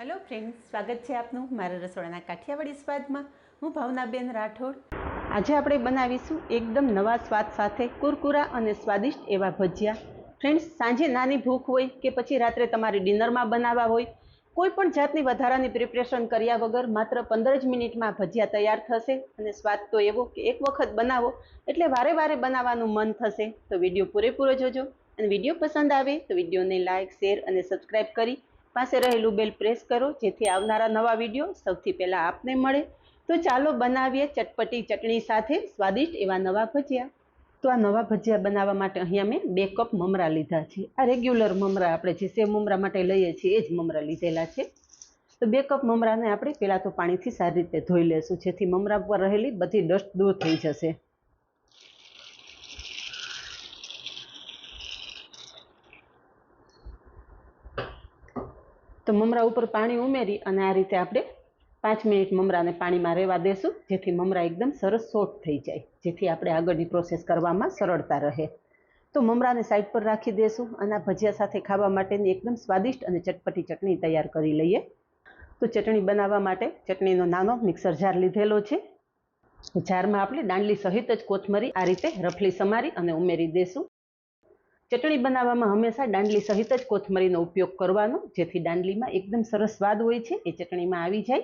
Hello friends સ્વાગત છે આપનું મારા રસોડાના કાઠિયાવાડી સ્વાદમાં. હું ભાવનાબેન રાઠોડ. આજે આપણે બનાવીશું એકદમ નવા સ્વાદ સાથે કુરકુરા અને સ્વાદિષ્ટ એવા ભજીયા. ફ્રેન્ડ્સ સાંજે નાની ભૂખ હોય કે પછી રાત્રે તમારે ડિનરમાં બનાવવા હોય, કોઈ પણ જાતની વધારાની પ્રિપરેશન કર્યા વગર માત્ર પંદર જ મિનિટમાં ભજીયા તૈયાર થશે અને સ્વાદ તો એવો કે એક વખત બનાવો એટલે વારે વારે બનાવવાનું મન થશે. તો વીડિયો પૂરેપૂરો જોજો અને વીડિયો પસંદ આવે તો વિડીયોને લાઇક શેર અને સબસ્ક્રાઈબ કરી પાસે રહેલું બેલ પ્રેસ કરો, જેથી આવનારા નવા વીડિયો સૌથી પહેલાં આપને મળે. તો ચાલો બનાવીએ ચટપટી ચટણી સાથે સ્વાદિષ્ટ એવા નવા ભજીયા. તો આ નવા ભજીયા બનાવવા માટે અહીંયા મેં બે કપ મમરા લીધા છે. આ રેગ્યુલર મમરા આપણે જે સેવ મમરા માટે લઈએ છીએ, એ જ મમરા લીધેલા છે. તો બે કપ મમરાને આપણે પહેલાં તો પાણીથી સારી રીતે ધોઈ લેશું, જેથી મમરા પર રહેલી બધી ડસ્ટ દૂર થઈ જશે. તો મમરા ઉપર પાણી ઉમેરી અને આ રીતે આપણે પાંચ મિનિટ મમરાને પાણીમાં રહેવા દેશું, જેથી મમરા એકદમ સરસ સોફ્ટ થઈ જાય, જેથી આપણે આગળની પ્રોસેસ કરવામાં સરળતા રહે. તો મમરાને સાઈડ પર રાખી દેશું અને આ ભજીયા સાથે ખાવા માટેની એકદમ સ્વાદિષ્ટ અને ચટપટી ચટણી તૈયાર કરી લઈએ. તો ચટણી બનાવવા માટે ચટણીનો નાનો મિક્સર જાર લીધેલો છે. જારમાં આપણે દાંડલી સહિત જ કોથમરી આ રીતે રફલી સમારી અને ઉમેરી દેશું. ચટણી બનાવવામાં હંમેશા દાંડલી સહિત જ કોથમરીનો ઉપયોગ કરવાનો, જેથી દાંડલીમાં એકદમ સરસ સ્વાદ હોય છે, એ ચટણીમાં આવી જાય.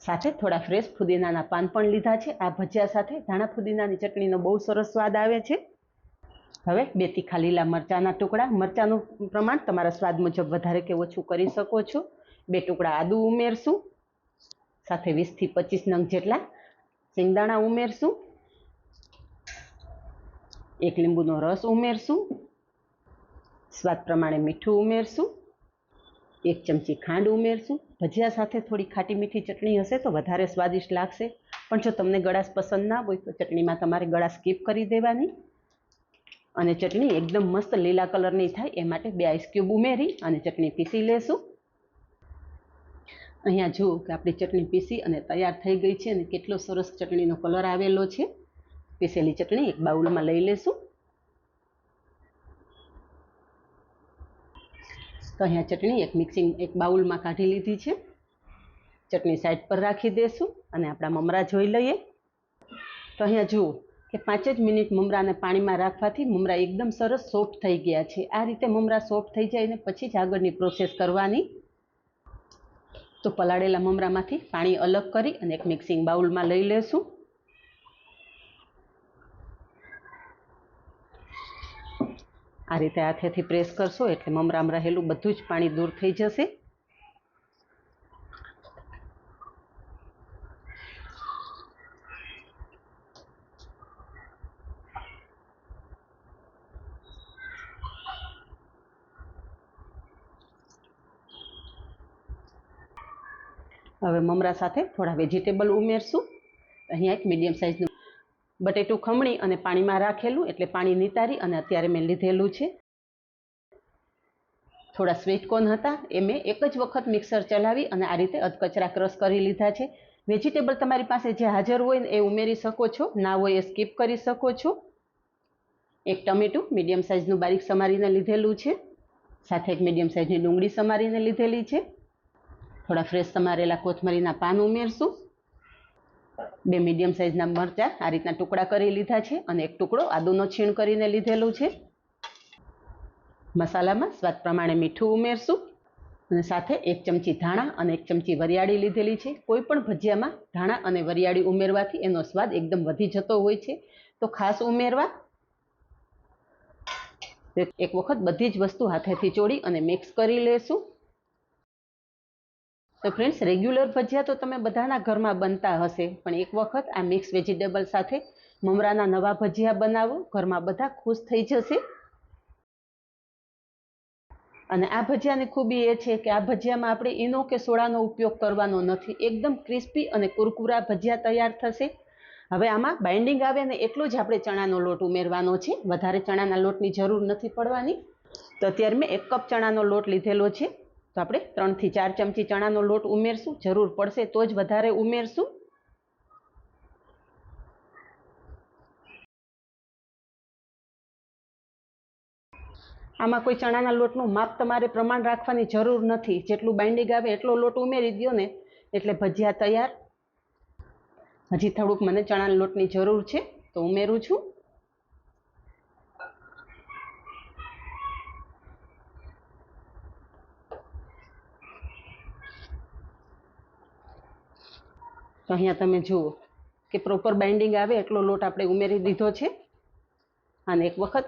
સાથે થોડા ફ્રેશ ફુદીનાના પાન પણ લીધા છે. આ ભજીયા સાથે ધાણા ફુદીનાની ચટણીનો બહુ સરસ સ્વાદ આવે છે. હવે બે તીખા લીલા મરચાંના ટુકડા. મરચાંનું પ્રમાણ તમારા સ્વાદ મુજબ વધારે કે ઓછું કરી શકો છો. બે ટુકડા આદુ ઉમેરશું. સાથે વીસથી પચીસ નંગ જેટલા સિંગદાણા ઉમેરશું. એક લીંબુનો રસ ઉમેરશું. સ્વાદ પ્રમાણે મીઠું ઉમેરશું. એક ચમચી ખાંડ ઉમેરશું. ભજીયા સાથે થોડી ખાટી મીઠી ચટણી હશે તો વધારે સ્વાદિષ્ટ લાગશે. પણ જો તમને ગળાશ પસંદ ના હોય તો ચટણીમાં તમારે ગળા સ્કીપ કરી દેવાની. અને ચટણી એકદમ મસ્ત લીલા કલરની થાય એ માટે બે આઈસ ક્યુબ ઉમેરી અને ચટણી પીસી લેશું. અહીંયા જુઓ કે આપણી ચટણી પીસી અને તૈયાર થઈ ગઈ છે અને કેટલો સરસ ચટણીનો કલર આવેલો છે. પીસેલી ચટણી એક બાઉલમાં લઈ લેશું. તો અહીંયા ચટણી એક મિક્સિંગ એક બાઉલમાં કાઢી લીધી છે. ચટણી સાઈડ પર રાખી દઈશું અને આપણા મમરા જોઈ લઈએ. તો અહીંયા જુઓ કે પાંચ જ મિનિટ મમરાને પાણીમાં રાખવાથી મમરા એકદમ સરસ સોફ્ટ થઈ ગયા છે. આ રીતે મમરા સોફ્ટ થઈ જાય ને પછી જ આગળની પ્રોસેસ કરવાની. તો પલાળેલા મમરામાંથી પાણી અલગ કરી અને એક મિક્સિંગ બાઉલમાં લઈ લેશું. આ રીતે હાથેથી પ્રેસ કરશો એટલે મમરામ રહેલું બધું જ પાણી દૂર થઈ જશે. હવે મમરા સાથે થોડા વેજીટેબલ ઉમેરશું. અહીંયા એક મીડિયમ સાઇઝનું બટેટું ખમણી અને પાણીમાં રાખેલું, એટલે પાણી નિતારી અને અત્યારે મેં લીધેલું છે. થોડા સ્વીટ કોર્ન હતા, એ મેં એક જ વખત મિક્સર ચલાવી અને આ રીતે અધકચરા ક્રશ કરી લીધા છે. વેજીટેબલ તમારી પાસે જે હાજર હોય એ ઉમેરી શકો છો, ના હોય એ સ્કીપ કરી શકો છો. એક ટમેટું મીડિયમ સાઇઝનું બારીક સમારીને લીધેલું છે. સાથે એક મીડિયમ સાઇઝની ડુંગળી સમારીને લીધેલી છે. થોડા ફ્રેશ સમારેલા કોથમરીના પાન ઉમેરશું. બે મીડિયમ સાઇઝના મરચાં આ રીતના ટુકડા કરી લીધા છે અને એક ટુકડો આદુનો છીણ કરીને લીધેલું છે. મસાલામાં સ્વાદ પ્રમાણે મીઠું ઉમેરશું અને સાથે એક ચમચી ધાણા અને એક ચમચી વરિયાળી લીધેલી છે. કોઈ પણ ભજીયામાં ધાણા અને વરિયાળી ઉમેરવાથી એનો સ્વાદ એકદમ વધી જતો હોય છે. તો ખાસ ઉમેરવા. એક વખત બધી જ વસ્તુ હાથેથી ચોળી અને મિક્સ કરી લેશું. તો ફ્રેન્ડ્સ રેગ્યુલર ભજીયા તો તમે બધાના ઘરમાં બનતા હશે, પણ એક વખત આ મિક્સ વેજીટેબલ સાથે મમરાના નવા ભજીયા બનાવો, ઘરમાં બધા ખુશ થઈ જશે. અને આ ભજીયાની ખૂબી એ છે કે આ ભજીયામાં આપણે ઈનો કે સોડાનો ઉપયોગ કરવાનો નથી, એકદમ ક્રિસ્પી અને કુરકુરા ભજીયા તૈયાર થશે. હવે આમાં બાઇન્ડિંગ આવે ને એટલો જ આપણે ચણાનો લોટ ઉમેરવાનો છે, વધારે ચણાના લોટની જરૂર નથી પડવાની. તો અત્યારે મેં એક કપ ચણાનો લોટ લીધેલો છે. તો આપણે ત્રણથી ચાર ચમચી ચણાનો લોટ ઉમેરશું. જરૂર પડશે તો જ વધારે ઉમેરશું. આમાં કોઈ ચણાના લોટનું માપ તમારે પ્રમાણ રાખવાની જરૂર નથી. જેટલું બાઇન્ડિંગ આવે એટલો લોટ ઉમેરી દો ને, એટલે ભજીયા તૈયાર. હજી થોડુંક મને ચણાના લોટની જરૂર છે, તો ઉમેરું છું. તો અહીંયા તમે જુઓ કે પ્રોપર બાઇન્ડિંગ આવે એટલો લોટ આપણે ઉમેરી દીધો છે. અને એક વખત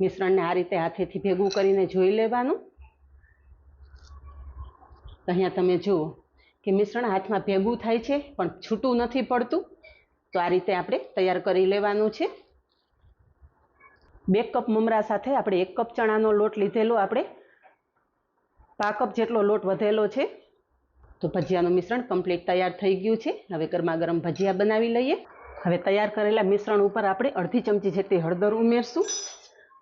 મિશ્રણને આ રીતે હાથેથી ભેગું કરીને જોઈ લેવાનું. તો અહીંયા તમે જુઓ કે મિશ્રણ હાથમાં ભેગું થાય છે, પણ છૂટું નથી પડતું. તો આ રીતે આપણે તૈયાર કરી લેવાનું છે. બે કપ મમરા સાથે આપણે એક કપ ચણાનો લોટ લીધેલો આપણે. પા કપ જેટલો લોટ વધેલો છે. તો ભજીયાનું મિશ્રણ કમ્પ્લીટ તૈયાર થઈ ગયું છે. હવે ગરમા ગરમ ભજીયા બનાવી લઈએ. હવે તૈયાર કરેલા મિશ્રણ ઉપર આપણે અડધી ચમચી જેટલી હળદર ઉમેરશું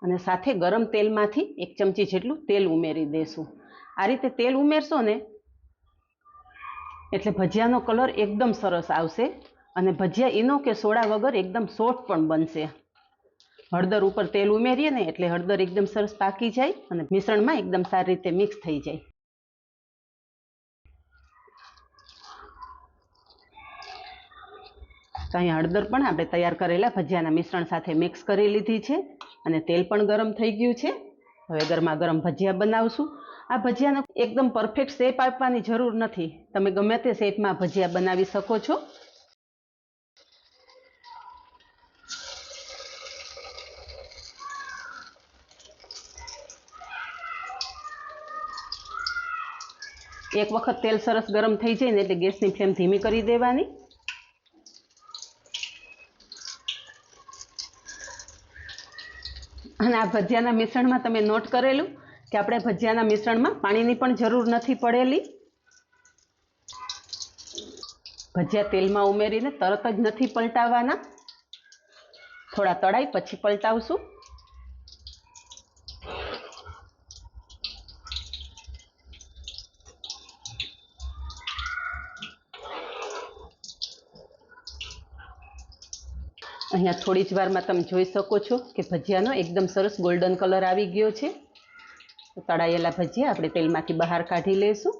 અને સાથે ગરમ તેલમાંથી એક ચમચી જેટલું તેલ ઉમેરી દઈશું આ રીતે તેલ ઉમેરશો ને એટલે ભજીયાનો કલર એકદમ સરસ આવશે અને ભજીયા ઈનો કે સોડા વગર એકદમ સોફ્ટ પણ બનશે. હળદર ઉપર તેલ ઉમેરીએ ને એટલે હળદર એકદમ સરસ પાકી જાય અને મિશ્રણમાં એકદમ સારી રીતે મિક્સ થઈ જાય. તો અહીંયા હળદર પણ આપણે તૈયાર કરેલા ભજીયાના મિશ્રણ સાથે મિક્સ કરી લીધી છે અને તેલ પણ ગરમ થઈ ગયું છે. હવે ગરમા ગરમ ભજીયા બનાવશું. આ ભજીયાનો એકદમ પરફેક્ટ શેપ આપવાની જરૂર નથી. તમે ગમે તે શેપમાં ભજીયા બનાવી શકો છો. એક વખત તેલ સરસ ગરમ થઈ જાય ને એટલે ગેસની ફ્લેમ ધીમી કરી દેવાની. અને આ ભજીયાના મિશ્રણમાં તમે નોટ કરેલું કે આપણે ભજીયાના મિશ્રણમાં પાણીની પણ જરૂર નથી પડેલી. ભજીયા તેલમાં ઉમેરીને તરત જ નથી પલટાવવાના થોડા તળાઈ પછી પલટાવશું. અહીંયા થોડી જ વારમાં તમે જોઈ શકો છો કે ભજીયાનો એકદમ સરસ ગોલ્ડન કલર આવી ગયો છે. તળાયેલા ભજીયા આપણે તેલમાંથી બહાર કાઢી લઈશું.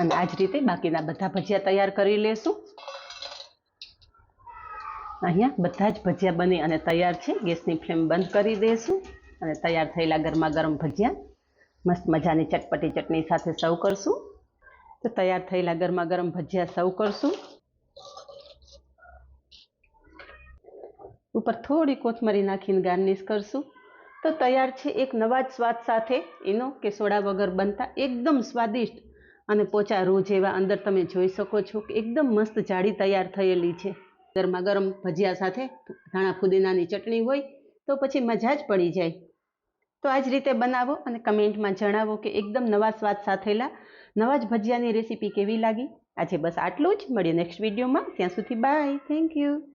અને આ જ રીતે બાકીના બધા ભજીયા તૈયાર કરી લેશું અહીંયા બધા જ ભજીયા બની અને તૈયાર છે. ગેસની ફ્લેમ બંધ કરી દઈશું અને તૈયાર થયેલા ગરમા ગરમ ભજીયા મસ્ત મજાની ચટપટી ચટણી સાથે સર્વ કરશું. તો તૈયાર થયેલા ગરમા ગરમ ભજીયા સર્વ કરશું. ઉપર થોડી કોથમરી નાખીને ગાર્નિશ કરશું. તો તૈયાર છે એક નવા જ સ્વાદ સાથે. એનો કે સોડા વગર બનતા એકદમ સ્વાદિષ્ટ અને પોચા રૂ જેવા અંદર તમે જોઈ શકો છો કે એકદમ મસ્ત જાડી તૈયાર થયેલી છે. ગરમા ગરમ ભજીયા સાથે ધાણા ફુદીનાની ચટણી હોય તો પછી મજા જ પડી જાય. તો આ જ રીતે બનાવો અને કમેન્ટમાં જણાવો કે એકદમ નવા સ્વાદ સાથેલા નવા જ ભજીયાની રેસીપી કેવી લાગી? આજે બસ આટલું જ. મળીએ નેક્સ્ટ વિડીયોમાં ત્યાં સુધી બાય થેન્ક યુ